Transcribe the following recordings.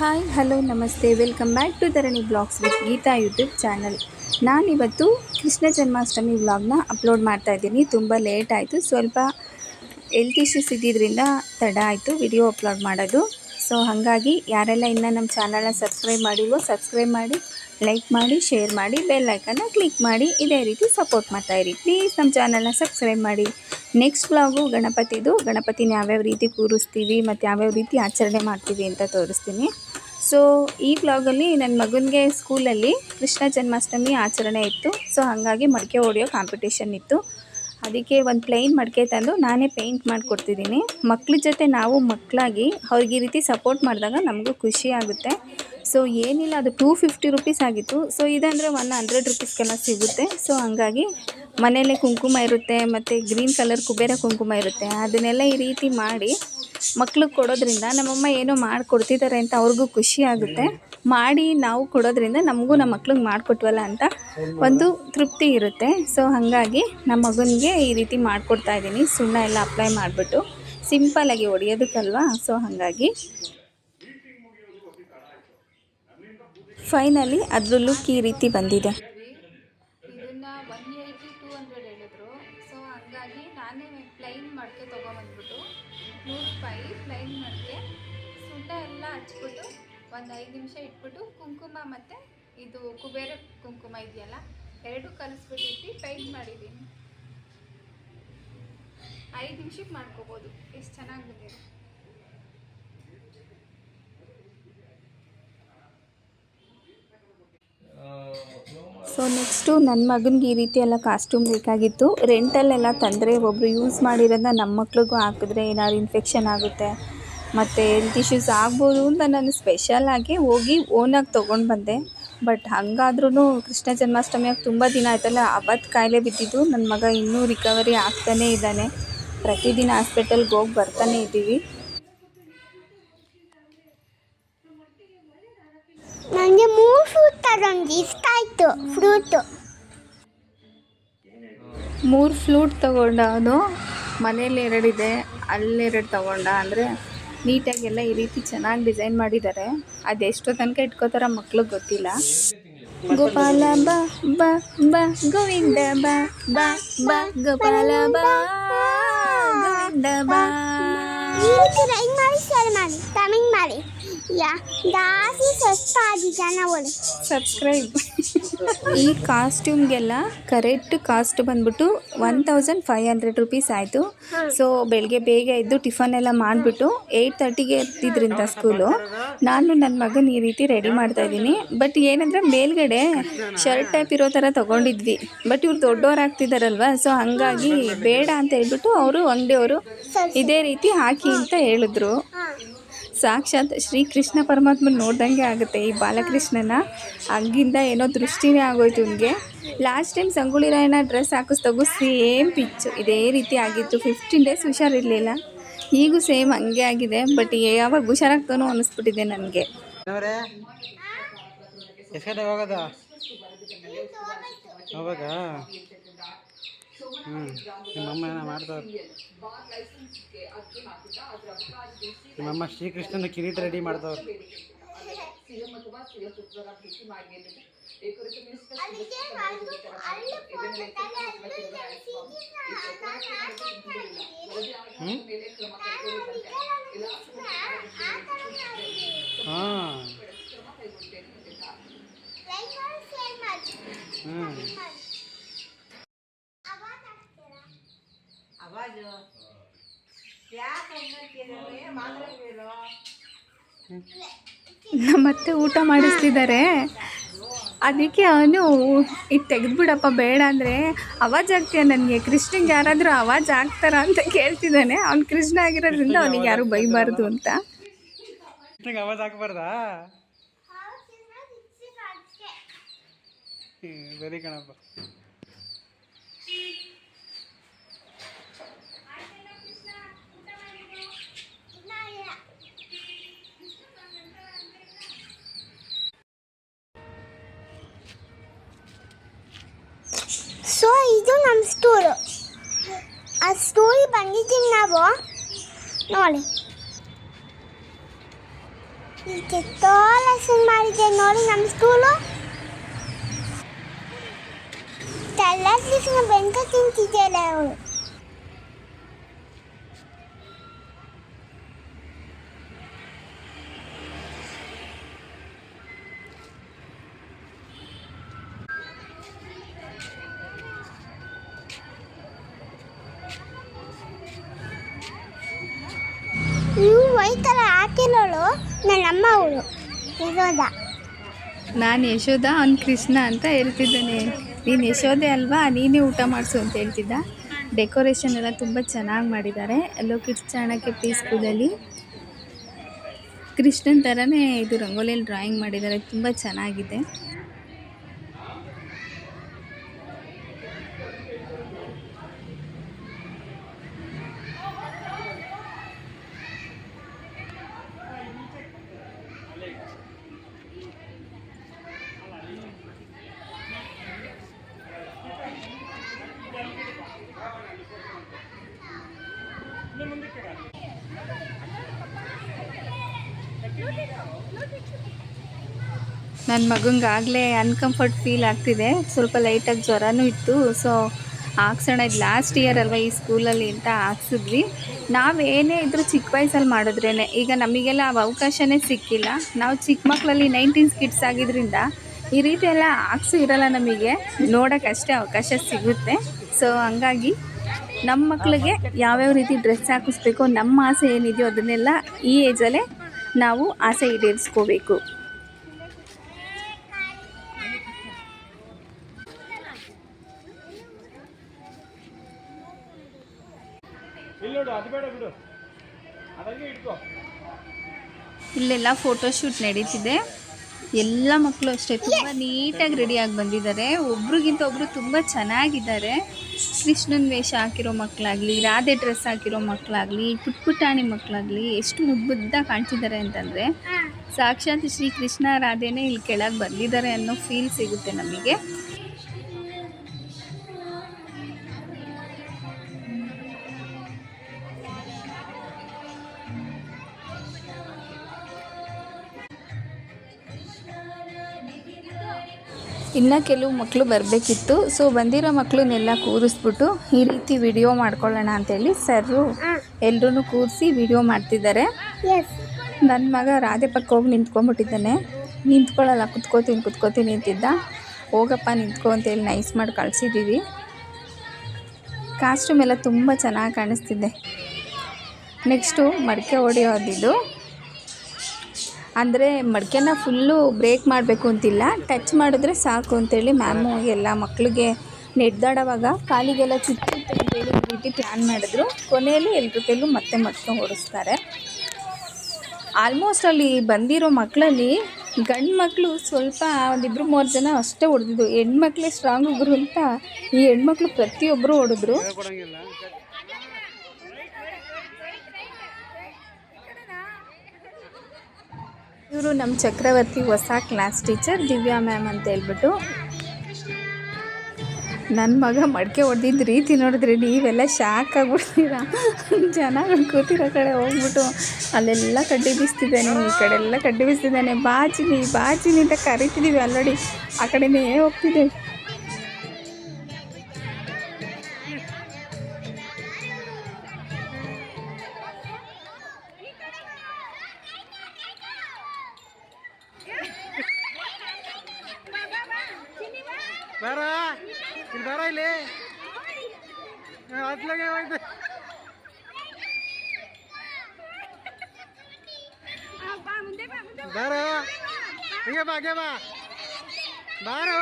Hi hello ನಮಸ್ತೆ welcome back to Dharani blogs with Geetha YouTube channel ನಾನಿವತ್ತು ಕೃಷ್ಣ ಜನ್ಮಾಷ್ಟಮಿ ವ್ಲಾಗ್ನ upload ಮಾಡ್ತಾ ಇದ್ದೀನಿ. ತುಂಬ ಲೇಟ್ ಆಯಿತು. ಸ್ವಲ್ಪ ಎಲ್ತ್ ಇಶ್ಯೂಸ್ ಇದ್ದಿದ್ದರಿಂದ ತಡ ಆಯಿತು ವಿಡಿಯೋ ಅಪ್ಲೋಡ್ ಮಾಡೋದು. ಸೊ ಹಾಗಾಗಿ ಯಾರೆಲ್ಲ ಇನ್ನೂ ನಮ್ಮ ಚಾನಲ್ನ ಸಬ್ಸ್ಕ್ರೈಬ್ ಮಾಡಿಲ್ವೋ ಸಬ್ಸ್ಕ್ರೈಬ್ ಮಾಡಿ ಲೈಕ್ ಮಾಡಿ ಶೇರ್ ಮಾಡಿ ಬೆಲ್ ಐಕನ್ನ ಕ್ಲಿಕ್ ಮಾಡಿ, ಇದೇ ರೀತಿ ಸಪೋರ್ಟ್ ಮಾಡ್ತಾಯಿರಿ ಪ್ಲೀಸ್ ನಮ್ಮ ಚಾನಲ್ನ ಸಬ್ಸ್ಕ್ರೈಬ್ ಮಾಡಿ. ನೆಕ್ಸ್ಟ್ ವ್ಲಾಗು ಗಣಪತಿದು. ಗಣಪತಿನ ಯಾವ್ಯಾವ ರೀತಿ ಕೂರಿಸ್ತೀವಿ, ಮತ್ತು ಯಾವ್ಯಾವ ರೀತಿ ಆಚರಣೆ ಮಾಡ್ತೀವಿ ಅಂತ ತೋರಿಸ್ತೀನಿ. ಸೊ ಈ ಬ್ಲಾಗಲ್ಲಿ ನನ್ನ ಮಗನಿಗೆ ಸ್ಕೂಲಲ್ಲಿ ಕೃಷ್ಣ ಜನ್ಮಾಷ್ಟಮಿ ಆಚರಣೆ ಇತ್ತು. ಸೊ ಹಾಗಾಗಿ ಮಡಿಕೆ ಹೊಡೆಯೋ ಕಾಂಪಿಟೇಷನ್ ಇತ್ತು. ಅದಕ್ಕೆ ಒಂದು ಪ್ಲೈನ್ ಮಡಿಕೆ ತಂದು ನಾನೇ ಪೇಂಟ್ ಮಾಡಿಕೊಡ್ತಿದ್ದೀನಿ. ಮಕ್ಳ ಜೊತೆ ನಾವು ಮಕ್ಕಳಾಗಿ ಅವ್ರಿಗೆ ಈ ರೀತಿ ಸಪೋರ್ಟ್ ಮಾಡಿದಾಗ ನಮಗೂ ಖುಷಿ ಆಗುತ್ತೆ. ಸೊ ಏನಿಲ್ಲ, ಅದು ಟೂ ಫಿಫ್ಟಿ ರುಪೀಸ್ ಆಗಿತ್ತು. ಸೊ ಇದಂದರೆ ಒನ್ ಹಂಡ್ರೆಡ್ ರುಪೀಸ್ಗೆಲ್ಲ ಸಿಗುತ್ತೆ. ಸೊ ಹಂಗಾಗಿ ಮನೆಯಲ್ಲೇ ಕುಂಕುಮ ಇರುತ್ತೆ, ಮತ್ತು ಗ್ರೀನ್ ಕಲರ್ ಕುಬೇರ ಕುಂಕುಮ ಇರುತ್ತೆ. ಅದನ್ನೆಲ್ಲ ಈ ರೀತಿ ಮಾಡಿ ಮಕ್ಳಿಗೆ ಕೊಡೋದ್ರಿಂದ ನಮ್ಮಮ್ಮ ಏನೋ ಮಾಡಿಕೊಡ್ತಿದ್ದಾರೆ ಅಂತ ಅವ್ರಿಗೂ ಖುಷಿ ಆಗುತ್ತೆ. ಮಾಡಿ ನಾವು ಕೊಡೋದ್ರಿಂದ ನಮಗೂ ನಮ್ಮ ಮಕ್ಳಿಗೆ ಮಾಡಿಕೊಟ್ವಲ್ಲ ಅಂತ ಒಂದು ತೃಪ್ತಿ ಇರುತ್ತೆ. ಸೊ ಹಾಗಾಗಿ ನಮ್ಮ ಮಗನಿಗೆ ಈ ರೀತಿ ಮಾಡಿಕೊಡ್ತಾ ಇದ್ದೀನಿ. ಸುಣ್ಣ ಎಲ್ಲ ಅಪ್ಲೈ ಮಾಡಿಬಿಟ್ಟು ಸಿಂಪಲಾಗಿ ಹೊಡೆಯೋದಕ್ಕಲ್ವಾ? ಸೊ ಹಾಗಾಗಿ ಫೈನಲಿ ಅದ್ರ ಲುಕ್ ಈ ರೀತಿ ಬಂದಿದೆ. ಇದನ್ನ ಒನ್ ಏಯ್ಟಿ ಟೂ ಹಂಡ್ರೆಡ್ ಹೇಳಿದ್ರು. ಸೊ ಹಂಗಾಗಿ ನಾನೇ ಪ್ಲೈನ್ ಮಡಿಕೆ ತೊಗೊಂಬಂದ್ಬಿಟ್ಟು ನೂರು ರೂಪಾಯಿ ಪ್ಲೈನ್ ಮಡಿಕೆ ಸುಣ್ಣ ಎಲ್ಲ ಹಚ್ಬಿಟ್ಟು ಒಂದು ಐದು ನಿಮಿಷ ಇಟ್ಬಿಟ್ಟು ಕುಂಕುಮ ಮತ್ತು ಇದು ಕುಬೇರ ಕುಂಕುಮ ಇದೆಯಲ್ಲ, ಎರಡು ಕಲಿಸ್ಬಿಟ್ಟಿಟ್ಟು ಪೈಂಟ್ ಮಾಡಿದ್ದೀನಿ ಐದು ನಿಮಿಷಕ್ಕೆ ಮಾಡ್ಕೋಬೋದು. ಎಷ್ಟು ಚೆನ್ನಾಗಿ ಬಂದಿದೆ. ಸೊ ನೆಕ್ಸ್ಟು ನನ್ನ ಮಗನಿಗೆ ಈ ರೀತಿ ಎಲ್ಲ ಕಾಸ್ಟ್ಯೂಮ್ ಬೇಕಾಗಿತ್ತು. ರೆಂಟಲ್ಲೆಲ್ಲ ತಂದರೆ ಒಬ್ಬರು ಯೂಸ್ ಮಾಡಿರೋದನ್ನ ನಮ್ಮ ಮಕ್ಳಿಗೂ ಹಾಕಿದ್ರೆ ಏನಾದ್ರು ಇನ್ಫೆಕ್ಷನ್ ಆಗುತ್ತೆ, ಮತ್ತು ಹೆಲ್ತ್ ಇಶ್ಯೂಸ್ ಆಗ್ಬೋದು ಅಂತ ನಾನು ಸ್ಪೆಷಲಾಗಿ ಹೋಗಿ ಓನಾಗಿ ತೊಗೊಂಡು ಬಂದೆ. ಬಟ್ ಹಾಗಾದ್ರೂ ಕೃಷ್ಣ ಜನ್ಮಾಷ್ಟಮಿಯಾಗಿ ತುಂಬ ದಿನ ಆಯ್ತಲ್ಲ ಅವತ್ತು ಕಾಯಿಲೆ ಬಿದ್ದಿದ್ದು. ನನ್ನ ಮಗ ಇನ್ನೂ ರಿಕವರಿ ಆಗ್ತಾನೇ ಇದ್ದಾನೆ. ಪ್ರತಿದಿನ ಹಾಸ್ಪಿಟಲ್ಗೆ ಹೋಗಿ ಬರ್ತಾನೆ ಇದ್ದೀವಿ. ನನಗೆ ಮೂರು ಫ್ರೂಟ್ ತಗೊಂಡು ಇಷ್ಟ ಆಯಿತು ಫ್ರೂಟು ಮೂರು ಫ್ಲೂಟ್ ತಗೊಂಡ ಅವನು ಮನೇಲಿ ಎರಡಿದೆ ಅಲ್ಲೆರಡು ತಗೊಂಡ ಅಂದರೆ ನೀಟಾಗೆಲ್ಲ ಈ ರೀತಿ ಚೆನ್ನಾಗಿ ಡಿಸೈನ್ ಮಾಡಿದ್ದಾರೆ. ಅದೆಷ್ಟೋ ತನಕ ಇಟ್ಕೋತಾರ ಮಕ್ಳಿಗೆ ಗೊತ್ತಿಲ್ಲ. ಗೋಪಾಲ ಬಾ ಬಾ ಬಾ ಗೋವಿಂದ ಬಾ ಬಾ ಬಾ ಗೋಪಾಲ ಬಾ ಗೋವಿಂದ ಬಾ. ಮಾಡಿ ಮಾಡಿ. ಸಬ್ಸ್ಕ್ರೈಬ್ ಈ ಕಾಸ್ಟ್ಯೂಮ್ಗೆಲ್ಲ ಕರೆಕ್ಟ್ ಕಾಸ್ಟ್ ಬಂದ್ಬಿಟ್ಟು one thousand five hundred rupees ಆಯಿತು. ಸೊ ಬೆಳಗ್ಗೆ ಬೇಗ ಎದ್ದು ಟಿಫನ್ ಎಲ್ಲ ಮಾಡಿಬಿಟ್ಟು ಏಯ್ಟ್ ತರ್ಟಿಗೆ ಎತ್ತಿದ್ರಿಂದ ಸ್ಕೂಲು ನಾನು ನನ್ನ ಮಗನ ಈ ರೀತಿ ರೆಡಿ ಮಾಡ್ತಾ ಇದ್ದೀನಿ. ಬಟ್ ಏನಂದರೆ ಮೇಲ್ಗಡೆ ಶರ್ಟ್ ಟೈಪ್ ಇರೋ ಥರ ತೊಗೊಂಡಿದ್ವಿ. ಬಟ್ ಇವ್ರು ದೊಡ್ಡವ್ರು ಆಗ್ತಿದ್ದಾರಲ್ವ ಸೊ ಹಂಗಾಗಿ ಬೇಡ ಅಂತ ಹೇಳ್ಬಿಟ್ಟು ಅವರು ಅಂಗಡಿಯವರು ಇದೇ ರೀತಿ ಹಾಕಿ ಅಂತ ಹೇಳಿದ್ರು. ಸಾಕ್ಷಾತ್ ಶ್ರೀಕೃಷ್ಣ ಪರಮಾತ್ಮನ ನೋಡ್ದಂಗೆ ಆಗುತ್ತೆ ಈ ಬಾಲಕೃಷ್ಣನ. ಹಂಗಿಂದ ಏನೋ ದೃಷ್ಟಿನೇ ಆಗೋಯ್ತು ನಿಮಗೆ last time Sangolli Rayanna dress ಹಾಕಿಸ್ದಾಗೂ same pitch ಇದೇ ರೀತಿ ಆಗಿತ್ತು. ಫಿಫ್ಟೀನ್ ಡೇಸ್ ಹುಷಾರಿರಲಿಲ್ಲ. ಈಗೂ ಸೇಮ್ ಹಂಗೆ ಆಗಿದೆ. ಬಟ್ ಯಾವಾಗ ಹುಷಾರಾಗ್ತಾನೋ ಅನಿಸ್ಬಿಟ್ಟಿದೆ ನನಗೆ. ಹೋಗೋದಾ? ಹ್ಞೂ ನಿಮ್ಮಮ್ಮ ಏನೋ ಮಾಡ್ತಾರೆ ನಿಮ್ಮಮ್ಮ ಶ್ರೀಕೃಷ್ಣನ ಕಿರೀಟ ರೆಡಿ ಮಾಡ್ತಾವ್ರು. ಹಾಂ ಹ್ಞೂ ಮತ್ತೆ ಊಟ ಮಾಡಿಸ್ತಿದ್ದಾರೆ. ಅದಕ್ಕೆ ಅವನು ಇದು ತೆಗೆದ್ಬಿಡಪ್ಪ, ಬೇಡ ಅಂದರೆ ಅವಾಜ್ ಆಗ್ತೀಯ ನನಗೆ? ಕೃಷ್ಣಂಗೆ ಯಾರಾದರೂ ಅವಾಜ್ ಆಗ್ತಾರ ಅಂತ ಕೇಳ್ತಿದ್ದಾನೆ. ಅವ್ನು ಕೃಷ್ಣ ಆಗಿರೋದ್ರಿಂದ ಅವನಿಗೆ ಯಾರು ಬೈಬಾರ್ದು ಅಂತ. ಅವಾಜ್ ಹಾಕ್ಬಾರ್ದಾ? ಸರಿ ಕಣಪ್ಪ ಸೊ ಇದು ನಮ್ಮ ಸ್ಟೋರು ಆ ಸ್ಟೋರಿ ಬಂದಿದ್ದೀವಿ ನಾವು ನೋಡಿ ಎಷ್ಟೋ ಲೆಸನ್ ಮಾಡಿದ್ದೆ ನೋಡಿ ನಮ್ಮ ಸ್ಕೂಲು ತಲೆಸ್ಲಿಕ್ಕೆ ಬೆಂಕ ತಿಂತಿದ್ದೇನೆ ಅವಳು ನನ್ನ ಅಮ್ಮ ಅವಳು ಯಶೋಧ. ನಾನು ಯಶೋಧ, ಅವ್ನು ಕೃಷ್ಣ ಅಂತ ಹೇಳ್ತಿದ್ದಾನೆ. ನೀನು ಯಶೋಧೆ ಅಲ್ವಾ? ನೀನೇ ಊಟ ಮಾಡಿಸು ಅಂತ ಹೇಳ್ತಿದ್ದ. ಡೆಕೋರೇಷನ್ ಎಲ್ಲ ತುಂಬ ಚೆನ್ನಾಗಿ ಮಾಡಿದ್ದಾರೆ. ಎಲ್ಲೋ ಕಿಟ್ಸ್ ಚಾಣಕ್ಯ ಪ್ರೀ ಸ್ಕೂಲಲ್ಲಿ ಕೃಷ್ಣನ ಥರನೇ ಇದು ರಂಗೋಲಿಯಲ್ಲಿ ಡ್ರಾಯಿಂಗ್ ಮಾಡಿದ್ದಾರೆ. ತುಂಬ ಚೆನ್ನಾಗಿದೆ. ನನ್ನ ಮಗಂಗಾಗಲೇ ಅನ್ಕಂಫರ್ಟ್ ಫೀಲ್ ಆಗ್ತಿದೆ. ಸ್ವಲ್ಪ ಲೈಟಾಗಿ ಜ್ವರನೂ ಇತ್ತು. ಸೊ ಹಾಕ್ಸೋಣ. ಇದು ಲಾಸ್ಟ್ ಇಯರ್ ಅಲ್ವಾ ಈ ಸ್ಕೂಲಲ್ಲಿ ಅಂತ ಹಾಕ್ಸಿದ್ವಿ. ನಾವೇನೇ ಇದ್ರೂ ಚಿಕ್ಕ ವಯಸ್ಸಲ್ಲಿ ಮಾಡಿದ್ರೇ ಈಗ ನಮಗೆಲ್ಲ ಅವಕಾಶವೇ ಸಿಕ್ಕಿಲ್ಲ. ನಾವು ಚಿಕ್ಕ ಮಕ್ಕಳಲ್ಲಿ ನೈನ್ಟೀನ್ ಕಿಡ್ಸ್ ಆಗಿದ್ದರಿಂದ ಈ ರೀತಿ ಎಲ್ಲ ಹಾಕ್ಸು ಇರಲ್ಲ ನಮಗೆ. ನೋಡೋಕ್ಕಷ್ಟೇ ಅವಕಾಶ ಸಿಗುತ್ತೆ. ಸೊ ಹಂಗಾಗಿ ನಮ್ಮ ಮಕ್ಕಳಿಗೆ ಯಾವ್ಯಾವ ರೀತಿ ಡ್ರೆಸ್ ಹಾಕಿಸ್ಬೇಕು, ನಮ್ಮ ಆಸೆ ಏನಿದೆಯೋ ಅದನ್ನೆಲ್ಲ ಈ ಏಜಲ್ಲೇ ನಾವು ಆಸೆ ಈಡೇರಿಸ್ಕೋಬೇಕು ಇಲ್ಲಿ ನೋಡು ಅದು ಬೇಡ ಬಿಡು ಅದಂಗೆ ಇಟ್ಕೋ ಇಲ್ಲೆಲ್ಲ ಫೋಟೋಶೂಟ್ ನಡೀತಿದೆ. ಎಲ್ಲ ಮಕ್ಕಳು ಅಷ್ಟೇ, ತುಂಬ ನೀಟಾಗಿ ರೆಡಿಯಾಗಿ ಬಂದಿದ್ದಾರೆ. ಒಬ್ರಿಗಿಂತ ಒಬ್ರು ತುಂಬ ಚೆನ್ನಾಗಿದ್ದಾರೆ. ಕೃಷ್ಣನ ವೇಷ ಹಾಕಿರೋ ಮಕ್ಕಳಾಗಲಿ ರಾಧೆ ಡ್ರೆಸ್ ಹಾಕಿರೋ ಮಕ್ಕಳಾಗಲಿ ಪುಟ್ ಪುಟಾಣಿ ಮಕ್ಕಳಾಗಲಿ ಎಷ್ಟು ಮುದ್ದುದ್ದ ಕಾಣ್ತಿದ್ದಾರೆ ಅಂತಂದರೆ, ಸಾಕ್ಷಾತ್ ಶ್ರೀ ಕೃಷ್ಣ ರಾಧೆನೇ ಇಲ್ಲಿ ಕೆಳಗೆ ಬಂದಿದ್ದಾರೆ ಅನ್ನೋ ಫೀಲ್ ಸಿಗುತ್ತೆ ನಮಗೆ. ಇನ್ನು ಕೆಲವು ಮಕ್ಕಳು ಬರಬೇಕಿತ್ತು. ಸೊ ಬಂದಿರೋ ಮಕ್ಕಳನ್ನೆಲ್ಲ ಕೂರಿಸ್ಬಿಟ್ಟು ಈ ರೀತಿ ವಿಡಿಯೋ ಮಾಡ್ಕೊಳ್ಳೋಣ ಅಂತೇಳಿ ಸರ್ರು ಎಲ್ಲರೂ ಕೂರಿಸಿ ವಿಡಿಯೋ ಮಾಡ್ತಿದ್ದಾರೆ. ನನ್ನ ಮಗ ರಾಧೆ ಪಕ್ಕ ಹೋಗಿ ನಿಂತ್ಕೊಂಡ್ಬಿಟ್ಟಿದ್ದಾನೆ. ನಿಂತ್ಕೊಳ್ಳಲ್ಲ ಕುತ್ಕೋತೀನಿ ಕುತ್ಕೋತೀನಿ ಅಂತಿದ್ದ. ಹೋಗಪ್ಪ ನಿಂತ್ಕೊ ಅಂತೇಳಿ ನೈಸ್ ಮಾಡಿ ಕಳಿಸಿದ್ದೀವಿ ಕಾಸ್ಟ್ಯೂಮ್ ಎಲ್ಲ ತುಂಬ ಚೆನ್ನಾಗಿ ಕಾಣಿಸ್ತಿದೆ. ನೆಕ್ಸ್ಟು ಮಡಿಕೆ ಹೊಡೆಯೋದಿದು. ಅಂದರೆ ಮಡಿಕೆನ ಫುಲ್ಲು ಬ್ರೇಕ್ ಮಾಡಬೇಕು ಅಂತಿಲ್ಲ. ಟಚ್ ಮಾಡಿದ್ರೆ ಸಾಕು ಅಂತೇಳಿ ಮ್ಯಾಮು ಎಲ್ಲ ಮಕ್ಕಳಿಗೆ ನೆಡ್ದಾಡೋವಾಗ ಕಾಲಿಗೆಲ್ಲ ಚುಚ್ಚು ಅಂತೇಳಿ ರೀತಿ ಪ್ಲ್ಯಾನ್ ಮಾಡಿದ್ರು. ಕೊನೆಯಲ್ಲಿ ಎಲ್ರ ಕೈಲೂ ಮತ್ತೆ ಮಟ್ಕೊಂಡು ಓಡಿಸ್ತಾರೆ ಆಲ್ಮೋಸ್ಟ್ ಅಲ್ಲಿ ಬಂದಿರೋ ಮಕ್ಕಳಲ್ಲಿ ಗಂಡು ಮಕ್ಕಳು ಸ್ವಲ್ಪ ಒಂದಿಬ್ಬರು ಮೂರು ಜನ ಅಷ್ಟೇ ಹೊಡೆದಿದ್ದು. ಹೆಣ್ಮಕ್ಳೇ ಸ್ಟ್ರಾಂಗ್ ಒಬ್ಬರು ಅಂತ ಈ ಹೆಣ್ಮಕ್ಳು ಪ್ರತಿಯೊಬ್ಬರು ಹೊಡೆದ್ರು. ಇವರು ನಮ್ಮ ಚಕ್ರವರ್ತಿ ಹೊಸ ಕ್ಲಾಸ್ ಟೀಚರ್ ದಿವ್ಯಾ ಮ್ಯಾಮ್ ಅಂತ ಹೇಳ್ಬಿಟ್ಟು ನನ್ನ ಮಗ ಮಡಿಕೆ ಹೊಡೆದಿದ್ದ ರೀತಿ ನೋಡಿದ್ರಿ ನೀವೆಲ್ಲ ಶಾಕ್ ಆಗ್ಬಿಡ್ತೀರಾ? ಜನ ಕೂತಿರೋ ಕಡೆ ಹೋಗ್ಬಿಟ್ಟು ಅಲ್ಲೆಲ್ಲ ಕಡ್ಡಿ ಬೀಸ್ತಿದ್ದಾನೆ, ಈ ಕಡೆ ಎಲ್ಲ ಕಡ್ಡಿ ಬೀಸ್ತಿದ್ದಾನೆ. ಬಾಚಿನಿ ಬಾಚಿನಿ ಅಂತ ಕರಿತಿದ್ದೀವಿ ಆಲ್ರೆಡಿ ಆ ಕಡೆನೇ ಹೋಗ್ತಿದ್ದೇವೆ ಬಾರ ಇಲ್ಲಿ ಬಾರ ಇಲ್ಲಿ ಹತ್ಲಾಗೆ ಹೋಯ್ತು ಬಾರೋ ಹಿಂಗೆ ಬಾ ಹಂಗೆ ಬಾ ಬಾರೋ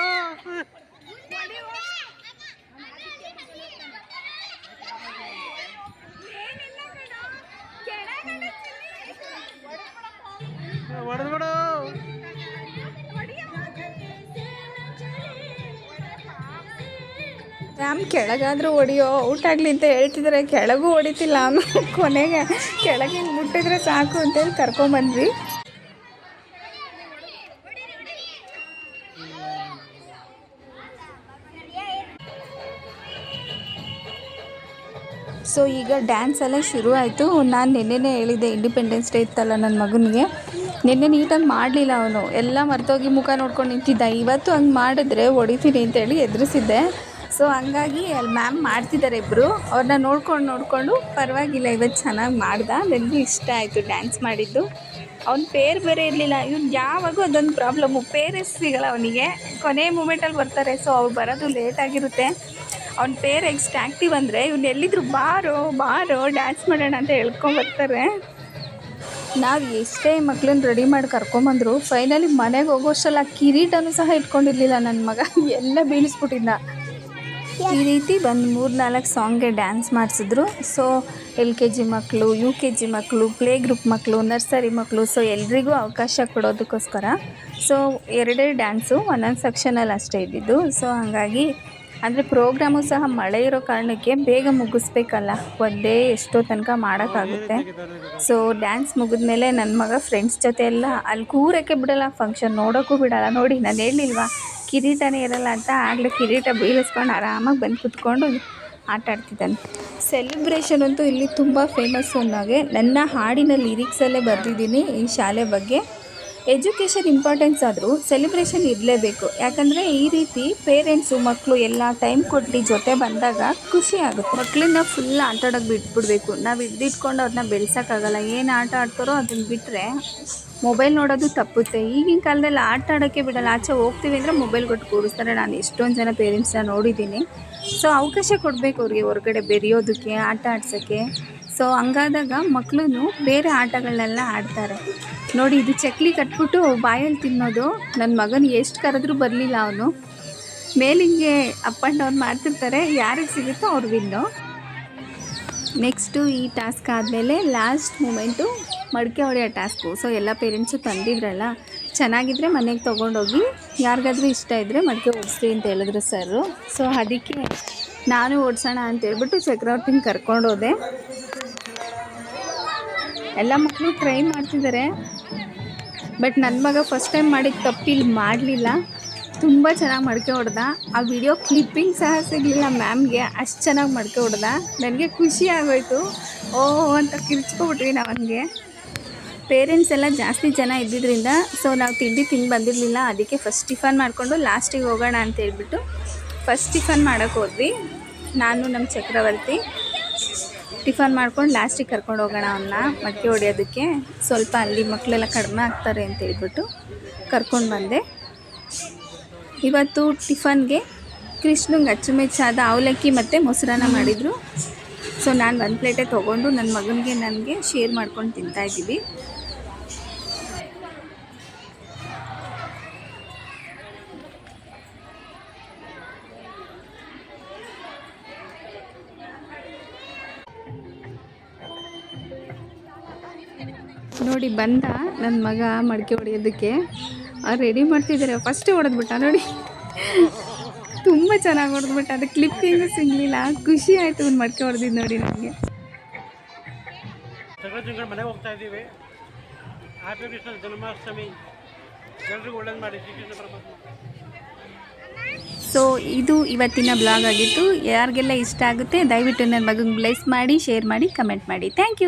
ಹೊಡೆದ್ಬಿಡು ಮ್ಯಾಮ್ ಕೆಳಗಾದರೂ ಹೊಡಿಯೋ, ಔಟ್ ಆಗಲಿ ಅಂತ ಹೇಳ್ತಿದ್ದಾರೆ ಕೆಳಗೂ ಹೊಡಿತಿಲ್ಲ ಅವನು ಕೊನೆಗೆ ಕೆಳಗೆ ಮುಟ್ಟಿದ್ರೆ ಸಾಕು ಅಂತೇಳಿ ಕರ್ಕೊಂಬಂದ್ವಿ. ಸೊ ಈಗ ಡ್ಯಾನ್ಸ್ ಎಲ್ಲ ಶುರು ಆಯಿತು. ನಾನು ನಿನ್ನೆನೇ ಹೇಳಿದ್ದೆ ಇಂಡಿಪೆಂಡೆನ್ಸ್ ಡೇ ಇತ್ತಲ್ಲ ನನ್ನ ಮಗನಿಗೆ. ನಿನ್ನೆ ನೀಟಾಗಿ ಮಾಡಲಿಲ್ಲ ಅವನು. ಎಲ್ಲ ಮರ್ತೋಗಿ ಮುಖ ನೋಡ್ಕೊಂಡು ನಿಂತಿದ್ದ. ಇವತ್ತು ಹಂಗೆ ಮಾಡಿದ್ರೆ ಹೊಡಿತೀನಿ ಅಂತೇಳಿ ಎದುರಿಸಿದ್ದೆ. ಸೊ ಹಂಗಾಗಿ ಅಲ್ಲಿ ಮ್ಯಾಮ್ ಮಾಡ್ತಿದ್ದಾರೆ ಇಬ್ಬರು ಅವ್ರನ್ನ ನೋಡ್ಕೊಂಡು ನೋಡಿಕೊಂಡು ಪರವಾಗಿಲ್ಲ ಇವತ್ತು ಚೆನ್ನಾಗಿ ಮಾಡ್ದ. ನನಗೂ ಇಷ್ಟ ಆಯಿತು ಡ್ಯಾನ್ಸ್ ಮಾಡಿದ್ದು. ಅವ್ನ ಪೇರ್ ಬೇರೆ ಇರಲಿಲ್ಲ. ಇವ್ನು ಯಾವಾಗೂ ಅದೊಂದು ಪ್ರಾಬ್ಲಮ್ಮು ಪೇರೇ ಸಿಗಲ್ಲ ಅವನಿಗೆ. ಕೊನೆ ಮೂಮೆಂಟಲ್ಲಿ ಬರ್ತಾರೆ. ಸೊ ಅವ್ರು ಬರೋದು ಲೇಟ್ ಆಗಿರುತ್ತೆ. ಅವ್ನ ಪೇರ್ ಎಕ್ಸ್ಟ್ ಆ್ಯಕ್ಟಿವ್ ಅಂದರೆ ಇವ್ನು ಎಲ್ಲಿದ್ರು ಬಾರೋ ಬಾರೋ ಡ್ಯಾನ್ಸ್ ಮಾಡೋಣ ಅಂತ ಹೇಳ್ಕೊಂಬರ್ತಾರೆ ನಾವು ಎಷ್ಟೇ ಮಕ್ಳನ್ನ ರೆಡಿ ಮಾಡಿ ಕರ್ಕೊಂಬಂದ್ರು ಫೈನಲಿ ಮನೆಗೆ ಹೋಗೋಷ್ಟಲ್ಲ ಕಿರೀಟನೂ ಸಹ ಇಟ್ಕೊಂಡಿರಲಿಲ್ಲ ನನ್ನ ಮಗ. ಎಲ್ಲ ಬೀಳಿಸ್ಬಿಟ್ಟಿದ್ದ ಈ ರೀತಿ ಬಂದು ಮೂರು ನಾಲ್ಕು ಸಾಂಗ್ಗೆ ಡ್ಯಾನ್ಸ್ ಮಾಡಿಸಿದ್ರು. ಸೊ ಎಲ್ ಕೆ ಜಿ ಮಕ್ಕಳು ಯು ಕೆ ಜಿ ಮಕ್ಕಳು ಪ್ಲೇ ಗ್ರೂಪ್ ಮಕ್ಕಳು ನರ್ಸರಿ ಮಕ್ಕಳು ಸೊ ಎಲ್ರಿಗೂ ಅವಕಾಶ ಕೊಡೋದಕ್ಕೋಸ್ಕರ. ಸೊ ಎರಡೇ ಡ್ಯಾನ್ಸು ಒಂದೊಂದು ಸೆಕ್ಷನಲ್ಲಿ ಅಷ್ಟೇ ಇದ್ದಿದ್ದು. ಸೊ ಹಾಗಾಗಿ ಅಂದರೆ ಪ್ರೋಗ್ರಾಮು ಸಹ ಮಳೆ ಇರೋ ಕಾರಣಕ್ಕೆ ಬೇಗ ಮುಗಿಸ್ಬೇಕಲ್ಲ. ಒಂದೇ ಎಷ್ಟೋ ತನಕ ಮಾಡೋಕ್ಕಾಗುತ್ತೆ. ಸೊ ಡ್ಯಾನ್ಸ್ ಮುಗಿದ್ಮೇಲೆ ನನ್ನ ಮಗ ಫ್ರೆಂಡ್ಸ್ ಜೊತೆ ಎಲ್ಲ ಅಲ್ಲಿ ಕೂರಕ್ಕೆ ಬಿಡಲ್ಲ ಫಂಕ್ಷನ್ ನೋಡೋಕ್ಕೂ ಬಿಡಲ್ಲ. ನೋಡಿ, ನಾನು ಹೇಳಿಲ್ವಾ ಕಿರೀಟನೇ ಇರಲ್ಲ ಅಂತ ಆಗಲೇ ಕಿರೀಟ ಬೀಳಿಸ್ಕೊಂಡು ಆರಾಮಾಗಿ ಬಂದು ಕುತ್ಕೊಂಡು ಆಟ ಆಡ್ತಿದ್ದಾನೆ. ಸೆಲೆಬ್ರೇಷನ್ ಅಂತೂ ಇಲ್ಲಿ ತುಂಬ ಫೇಮಸ್ ಅನ್ನೋಗೆ ನನ್ನ ಹಾಡಿನ ಲಿರಿಕ್ಸಲ್ಲೇ ಬರೆದಿದ್ದೀನಿ ಈ ಶಾಲೆ ಬಗ್ಗೆ. ಎಜುಕೇಷನ್ ಇಂಪಾರ್ಟೆನ್ಸ್ ಆದರೂ ಸೆಲೆಬ್ರೇಷನ್ ಇರಲೇಬೇಕು. ಯಾಕಂದರೆ ಈ ರೀತಿ ಪೇರೆಂಟ್ಸು ಮಕ್ಕಳು ಎಲ್ಲ ಟೈಮ್ ಕೊಟ್ಟು ಜೊತೆ ಬಂದಾಗ ಖುಷಿ ಆಗುತ್ತೆ. ಮಕ್ಕಳನ್ನ ಫುಲ್ ಆಟ ಬಿಟ್ಬಿಡಬೇಕು. ಬಿಟ್ಬಿಡ್ಬೇಕು ನಾವು ಹಿಡ್ದಿಟ್ಕೊಂಡು ಅದನ್ನ ಬೆಳೆಸೋಕ್ಕಾಗಲ್ಲ. ಏನು ಆಟ ಆಡ್ತಾರೋ ಅದನ್ನ ಬಿಟ್ಟರೆ ಮೊಬೈಲ್ ನೋಡೋದು ತಪ್ಪುತ್ತೆ. ಈಗಿನ ಕಾಲದಲ್ಲಿ ಆಟ ಆಡೋಕ್ಕೆ ಬಿಡಲ್ಲ. ಆಚೆ ಹೋಗ್ತೀವಿ ಅಂದರೆ ಮೊಬೈಲ್ ಕೊಟ್ಟು ಕೂರಿಸ್ತಾರೆ. ನಾನು ಎಷ್ಟೊಂದು ಜನ ಪೇರೆಂಟ್ಸ್ನ ನೋಡಿದ್ದೀನಿ. ಸೊ ಅವಕಾಶ ಕೊಡಬೇಕು ಅವ್ರಿಗೆ ಹೊರಗಡೆ ಬೆರೆಯೋದಕ್ಕೆ, ಆಟ ಆಡ್ಸೋಕ್ಕೆ. ಸೊ ಹಂಗಾದಾಗ ಮಕ್ಕಳು ಬೇರೆ ಆಟಗಳನ್ನೆಲ್ಲ ಆಡ್ತಾರೆ. ನೋಡಿ, ಇದು ಚಕ್ಲಿ ಕಟ್ಬಿಟ್ಟು ಬಾಯಲ್ಲಿ ತಿನ್ನೋದು. ನನ್ನ ಮಗನ ಎಷ್ಟು ಕರೆದ್ರೂ ಬರಲಿಲ್ಲ ಅವನು. ಮೇಲಿಂಗೆ ಅಪ್ ಆ್ಯಂಡ್ ಡೌನ್ ಮಾಡ್ತಿರ್ತಾರೆ. ಯಾರಿಗೆ ಸಿಗುತ್ತೋ ಅವ್ರು ವಿನ್ನು ನೆಕ್ಸ್ಟು ಈ ಟಾಸ್ಕ್ ಆದಮೇಲೆ ಲಾಸ್ಟ್ ಮೂಮೆಂಟು ಮಡಿಕೆ ಹೊಡೆಯೋ ಟಾಸ್ಕು. ಸೊ ಎಲ್ಲ ಪೇರೆಂಟ್ಸು ತಂದಿದ್ರಲ್ಲ ಚೆನ್ನಾಗಿದ್ದರೆ ಮನೆಗೆ ತೊಗೊಂಡೋಗಿ ಯಾರಿಗಾದ್ರೂ ಇಷ್ಟ ಇದ್ದರೆ ಮಡಿಕೆ ಓಡಿಸ್ರಿ ಅಂತ ಹೇಳಿದ್ರು ಸರು ಸೊ ಅದಕ್ಕೆ ನಾನು ಓಡಿಸೋಣ ಅಂತ ಹೇಳ್ಬಿಟ್ಟು ಚಕ್ರವರ್ತಿನ ಕರ್ಕೊಂಡು ಹೋದೆ ಎಲ್ಲ ಮಕ್ಕಳು ಟ್ರೈ ಮಾಡ್ತಿದ್ದಾರೆ ಬಟ್ ನನ್ನ ಮಗ ಫಸ್ಟ್ ಟೈಮ್ ಮಾಡಿದ ತಪ್ಪಿಲ್ಲಿ ಮಾಡಲಿಲ್ಲ. ತುಂಬ ಚೆನ್ನಾಗಿ ಮಡಿಕೆ ಹೊಡೆದ. ಆ ವಿಡಿಯೋ ಕ್ಲಿಪ್ಪಿಂಗ್ ಸಹ ಸಿಗಲಿಲ್ಲ ಮ್ಯಾಮ್ಗೆ ಅಷ್ಟು ಚೆನ್ನಾಗಿ ಮಡಿಕೆ ಹೊಡೆದ. ನನಗೆ ಖುಷಿ ಆಗೋಯ್ತು. ಓ ಅಂತ ಕಿರ್ಚ್ಕೊಬಿಟ್ವಿ ನಾವು ಹಂಗೆ ಪೇರೆಂಟ್ಸ್ ಎಲ್ಲ ಜಾಸ್ತಿ ಜನ ಇದ್ದಿದ್ದರಿಂದ ಸೊ ನಾವು ತಿಂಡಿ ತಿಂದು ಬಂದಿರಲಿಲ್ಲ. ಅದಕ್ಕೆ ಫಸ್ಟ್ ಟಿಫನ್ ಮಾಡಿಕೊಂಡು ಲಾಸ್ಟಿಗೆ ಹೋಗೋಣ ಅಂತ ಹೇಳ್ಬಿಟ್ಟು ಫಸ್ಟ್ ಟಿಫನ್ ಮಾಡೋಕ್ಕೆ ಹೋದ್ವಿ. ನಾನು ನಮ್ಮ ಚಕ್ರವರ್ತಿ. ಟಿಫನ್ ಮಾಡ್ಕೊಂಡು ಲಾಸ್ಟಿಗೆ ಕರ್ಕೊಂಡು ಹೋಗೋಣ ಅವನ್ನ ಮಡಿಕೆ ಹೊಡೆಯೋದಕ್ಕೆ. ಸ್ವಲ್ಪ ಅಲ್ಲಿ ಮಕ್ಕಳೆಲ್ಲ ಕಡಿಮೆ ಆಗ್ತಾರೆ ಅಂತ ಹೇಳ್ಬಿಟ್ಟು ಕರ್ಕೊಂಡು ಬಂದೆ. ಇವತ್ತು ಟಿಫನ್ಗೆ ಕೃಷ್ಣಂಗೆ ಅಚ್ಚುಮೆಚ್ಚಾದ ಅವಲಕ್ಕಿ ಮತ್ತು ಮೊಸರನ್ನ ಮಾಡಿದರು. ಸೊ ನಾನು ಒಂದು ಪ್ಲೇಟೇ ತೊಗೊಂಡು ನನ್ನ ಮಗನಿಗೆ ನನಗೆ ಶೇರ್ ಮಾಡ್ಕೊಂಡು ತಿಂತಾಯಿದ್ದೀವಿ ನೋಡಿ ಬಂದ ನನ್ನ ಮಗ ಮಡಿಕೆ ಹೊಡೆಯೋದಕ್ಕೆ. ರೆಡಿ ಮಾಡ್ತಿದ್ದಾರೆ. ಫಸ್ಟೇ ಹೊಡೆದ್ಬಿಟ್ಟ ನೋಡಿ. ತುಂಬ ಚೆನ್ನಾಗಿ ಹೊಡೆದ್ಬಿಟ್ಟ. ಅದು ಕ್ಲಿಪ್ಪಿಂಗು ಸಿಗಲಿಲ್ಲ. ಖುಷಿ ಆಯಿತು ಒಂದು ಮಡಿಕೆ ಹೊಡೆದಿದ್ದು ನೋಡಿ ನನಗೆ ಸಕಲ ತಿಂಗಳು ಮನೆಗೆ ಹೋಗ್ತಾ ಇದ್ದೀವಿ. ಹ್ಯಾಪಿ ಕೃಷ್ಣ ಜನ್ಮಾಷ್ಟಮಿ ಎಲ್ರಿಗೂ ಒಳ್ಳೇದು ಮಾಡಿ. ಶ್ರೀಕೃಷ್ಣ ಪರಮಾತ್ಮ. ಸೊ ಇದು ಇವತ್ತಿನ ಬ್ಲಾಗ್ ಆಗಿತ್ತು. ಯಾರಿಗೆಲ್ಲ ಇಷ್ಟ ಆಗುತ್ತೆ ದಯವಿಟ್ಟು ನನ್ನ ಮಗಂಗೆ ಬ್ಲೆಸ್ ಮಾಡಿ ಶೇರ್ ಮಾಡಿ ಕಮೆಂಟ್ ಮಾಡಿ. Thank you